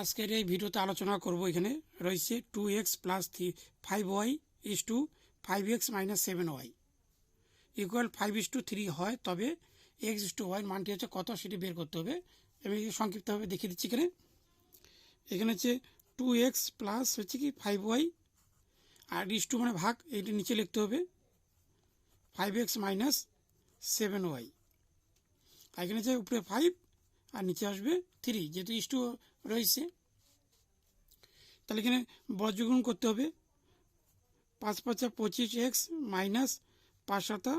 আজকের এই ভিডিওতে আলোচনা করব এখানে রয়েছে two X plus three five Y is to five X minus seven Y equal five is to three হয়, তবে এক্স ইস টু ওয়াই মানটি হচ্ছে কত সেটি বের করতে হবে। আমি সংক্ষিপ্তভাবে দেখিয়ে দিচ্ছি এখানে। এখানে হচ্ছে টু এক্স প্লাস হচ্ছে কি ফাইভ ওয়াই আর ইস টু মানে ভাগ, এইটা নিচে লিখতে হবে। Five X minus seven Y এখানে হচ্ছে উপরে ফাইভ আর নিচে আসবে থ্রি যেহেতু ইস টু রয়েছে। তাহলে এখানে বজ্রগুণ করতে হবে। পাঁচ পাঁচা পঁচিশ এক্স মাইনাস পাঁচ সাতা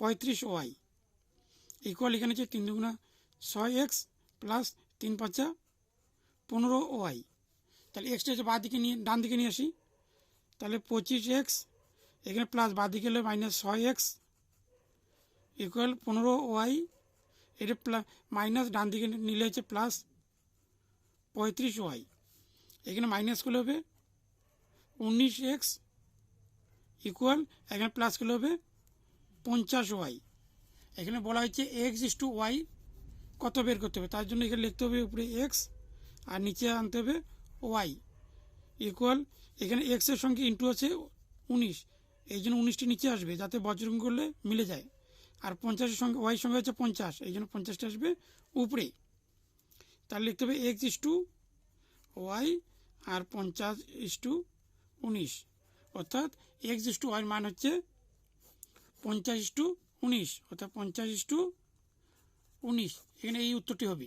পঁয়ত্রিশ ওয়াই। ইকুয়াল এখানে হচ্ছে তিন দুগুণা ছয় এক্স প্লাস তিন পাঁচা পনেরো ওয়াই। তাহলে এক্সটা হচ্ছে বাঁ দিকে নিয়ে, ডান দিকে নিয়ে আসি। তাহলে পঁচিশ এক্স, এখানে প্লাস বাঁ দিকে হলে মাইনাস ছয় এক্স ইকুয়াল পনেরো ওয়াই এটা মাইনাস ডান দিকে নিলে হচ্ছে প্লাস পঁয়ত্রিশ ওয়াই এখানে মাইনাস করলে হবে উনিশ এক্স ইকুয়াল এখানে প্লাস করলে হবে পঞ্চাশ ওয়াই এখানে বলা হচ্ছে এক্স ইস টু ওয়াই কত বের করতে হবে? তার জন্য এখানে লিখতে হবে উপরে এক্স আর নিচে আনতে হবে ওয়াই ইকুয়াল এখানে এক্সের সঙ্গে ইন্টু আছে উনিশ। এই জন্য উনিশটি নিচে আসবে, যাতে বজ্রং করলে মিলে যায়। আর পঞ্চাশের সঙ্গে ওয়াই সঙ্গে হচ্ছে পঞ্চাশ। এই জন্য পঞ্চাশটা আসবে উপরে। তাহলে লিখতে হবে এক্স ইস টু ওয়াই আর পঞ্চাশ ইস টু উনিশ। অর্থাৎ এক্স ইস টু ওয়াইয়ের মান হচ্ছে পঞ্চাশ ইস টু উনিশ। অর্থাৎ পঞ্চাশ ইস টু উনিশ। এখানে এই উত্তরটি হবে।